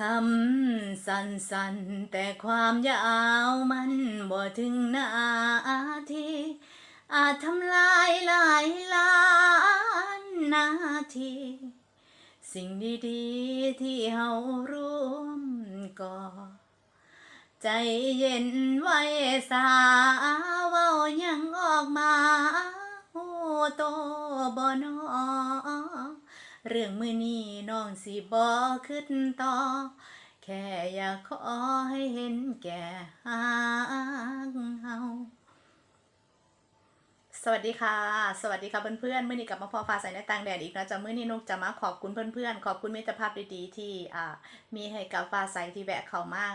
คำสั้นๆแต่ความยาวมันบ่ถึงนาทีอาจทำลายหลายล้านนาที สิ่งดีๆที่เฮาร่วมก่อ ใจเย็นไว้สาเว้ายังออกมาหูโตบ่นอ เรื่องมือนี้น้องสิบ่ขึ้นต่อ แค่อยากขอให้เห็นแก่หางเฮาสวัสดีค่ะ สวัสดีค่ะเพื่อนๆมื่อนี้กลับมาพอฟ้าใสในต่างแดดอีกนะจ๊ะมื่อนี้นุกจะมาขอบคุณเพื่อนๆ ขอบคุณมิตรภาพดีๆ ที่อ่ามีให้กับฟ้าใสที่แวะเข้ามา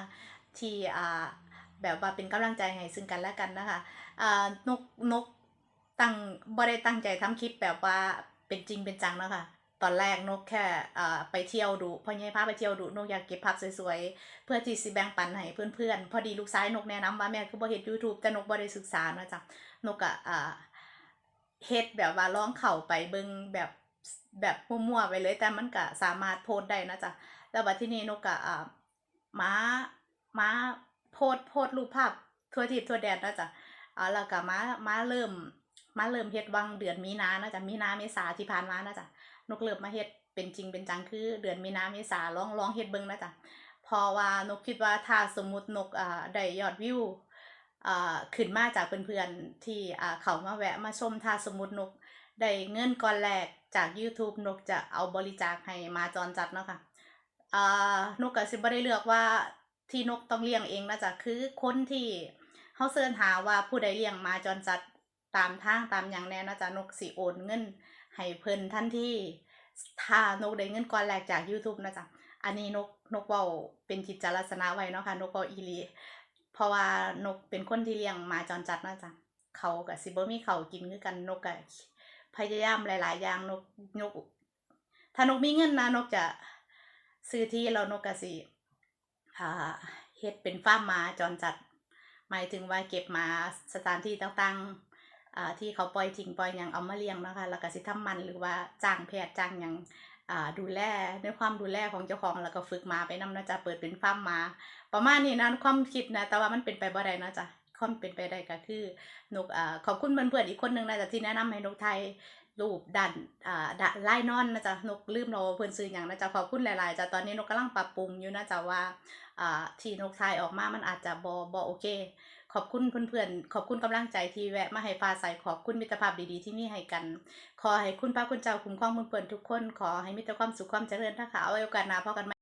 ที่อ่าแบบว่าเป็นกำลังใจให้ซึ่งกันและกันนะคะอ่านกนกตั้งบ่ได้ตั้งใจทำคลิปแบบว่าเป็นจริงเป็นจังนะคะ ตอนแรกนกแค่ไปเที่ยวดูพ่อใหญ่พาไปเที่ยวดูนกอยากเก็บภาพสวยๆ เพื่อที่สิแบ่งปันให้เพื่อนๆ พอดีลูกชายนกแนะนำว่าแม่คือบ่เฮ็ด YouTube แต่นกบ่ได้ศึกษานะจ๊ะนกอะอ่าเฮ็ดแบบว่าร้องเข่าไปเบิ่งแบบแบบมั่วๆไปเลย แต่มันก็สามารถโพสได้นะจ๊ะแล้วบัดที่นี้นกก็อ่ามามาโพสโพสรูปภาพทั่วทิศทั่วแดนนะจ๊ะอ่าแล้วก็มาม้าเริ่ม มาเริ่มเฮ็ดวังเดือนมีนานะจ๊ะมีนาเมษาที่ผ่านมานะจ๊ะนกเริ่มมาเฮ็ดเป็นจริงเป็นจังคือเดือนมีนาเมษาลองลองเฮ็ดเบิ่งนะจ๊ะพราะว่านกคิดว่าถ้าสมมุตินกอ่าได้ยอดวิวอ่าขึ้นมาจากเพื่อนๆที่อ่าเขามาแวะมาชมถ้าสมมุตินกได้เงินก้อนแรกจาก YouTube นกจะเอาบริจาคให้มาจรจัดเนาะค่ะอ่านกก็สิบ่ได้เลือกว่าที่นกต้องเลี้ยงเองนะจ๊ะคือคนที่เฮาเสิร์ชหาว่าผู้ใดเลี้ยงมาจรจัด ตามทางตามหยังแน่นะจ๊ะนกสิโอนเงินให้เพิ่นทันที่ถ้านกได้เงินก้อนแรกจาก YouTube นะจ๊ะอันนี้นกนกเว้าเป็นกิตจลักษณะไว้เนาะค่ะนกเว้าอีลีเพราะว่านกเป็นคนที่เลี้ยงมาจรจัดนะจ๊ะเขากับสิบมีเขากินคือกันนกก็พยายามหลาย ๆ อย่างนกนก ถ้านกมีเงินนะนกจะซื้อที่แล้วนกก็สิอ่าเฮ็ดเป็นฟาร์มมาจรจัด หมายถึงว่าเก็บมาสถานที่ต่าง ๆ ที่เขาปล่อยทิ้งปล่อยยังเอามาเลี้ยงนะคะแล้วก็สิทำมันหรือว่าจ้างแพทย์จ้างยังอ่าดูแลในความดูแลของเจ้าของแล้วก็ฝึกมาไปนำนะจ๊ะเปิดเป็นฟาร์มมา ประมาณนี้นะความคิดนะแต่ว่ามันเป็นไปบ่ได้นะจ๊ะความเป็นไปได้ก็คือนกอ่าขอบคุณเพื่อนๆอีกคนนึงนะจ๊ะที่แนะนำให้นกไทย รูปดันอ่าดะไล่นอนนะจ๊ะนกลืมเราเพื่อนซื้ออย่างนะจ๊ะขอบคุณหลายๆจ้ะตอนนี้นกกำลังปรับปรุงอยู่นะจ๊ะว่าอ่าที่นกทายออกมามันอาจจะบอบอโอเค ขอบคุณเพื่อนๆขอบคุณกำลังใจที่แวะมาให้ฟ้าใสขอบคุณมิตรภาพดีๆที่มีให้กัน ขอให้คุณพระคุณเจ้าคุ้มครองเพื่อนๆทุกคน ขอให้มีแต่ความสุขความเจริญนะคะเอาไว้โอกาสหน้าพอกัน